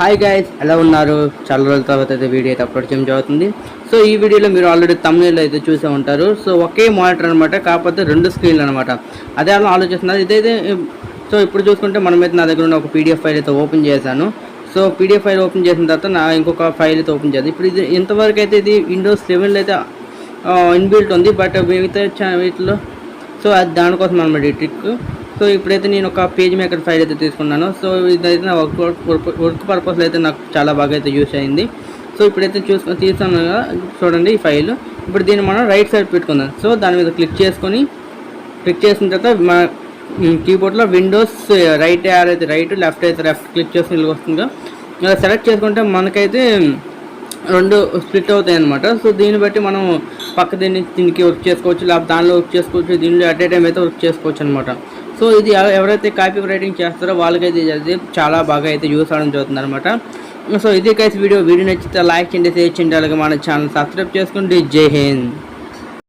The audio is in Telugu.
హాయ్ గైస్ ఎలా ఉన్నారు? చాలా రోజుల తర్వాత అయితే వీడియో అయితే అప్లోడ్ చేయడం జరుగుతుంది. సో ఈ వీడియోలో మీరు ఆల్రెడీ తమిళలో అయితే చూసే ఉంటారు. సో ఒకే మానిటర్ అనమాట కాకపోతే రెండు స్క్రీన్లు అనమాట అదే అలా ఆలోచిస్తున్నారు ఇదైతే సో ఇప్పుడు చూసుకుంటే మనమైతే నా దగ్గర ఉన్న ఒక పీడిఎఫ్ ఫైల్ అయితే ఓపెన్ చేశాను. సో పీడిఎఫ్ ఫైల్ ఓపెన్ చేసిన తర్వాత నా ఇంకొక ఫైల్ అయితే ఓపెన్ చేయాలి ఇప్పుడు ఇది ఇంతవరకు అయితే ఇది విండోస్ లెవెన్లో అయితే ఇన్బిల్ట్ ఉంది బట్ మిగతా వీటిలో సో అది దానికోసం అనమాట ఈ ట్రిక్ సో ఇప్పుడైతే నేను ఒక పేజ్ మేకర్ ఫైల్ అయితే తీసుకున్నాను. సో ఇదైతే నా వర్క్ వర్క్ పర్పస్లో అయితే నాకు చాలా బాగా అయితే యూస్ అయింది. సో ఇప్పుడైతే చూసుకొని తీసాను కదా చూడండి ఈ ఫైల్ ఇప్పుడు దీన్ని మనం రైట్ సైడ్ పెట్టుకుందాం. సో దాని మీద క్లిక్ చేసుకొని క్లిక్ చేసిన తర్వాత మన కీబోర్డ్లో విండోస్ రైట్ అయితే రైట్ లెఫ్ట్ అయితే లెఫ్ట్ క్లిక్ చేసుకుని ఇలా వస్తుందిగా ఇలా సెలెక్ట్ చేసుకుంటే మనకైతే రెండు స్ప్లిట్ అవుతాయి అనమాట సో దీన్ని బట్టి మనం పక్క దీన్ని దీనికి వర్క్ చేసుకోవచ్చు లేకపోతే దానిలో వర్క్ చేసుకోవచ్చు దీనిలో అట్ ఏ టైం అయితే వర్క్ చేసుకోవచ్చు అనమాట సో ఇది ఎవరైతే కాపీ రైటింగ్ చేస్తారో వాళ్ళకైతే ఇది చాలా బాగా అయితే యూస్ అవడం జరుగుతుంది అనమాట సో ఇది కైస్ వీడియో వీడియో నచ్చితే లైక్ చేయండి షేర్ చేయండి అలాగే మన ఛానల్ సబ్స్క్రైబ్ చేసుకోండి. జై హింద్.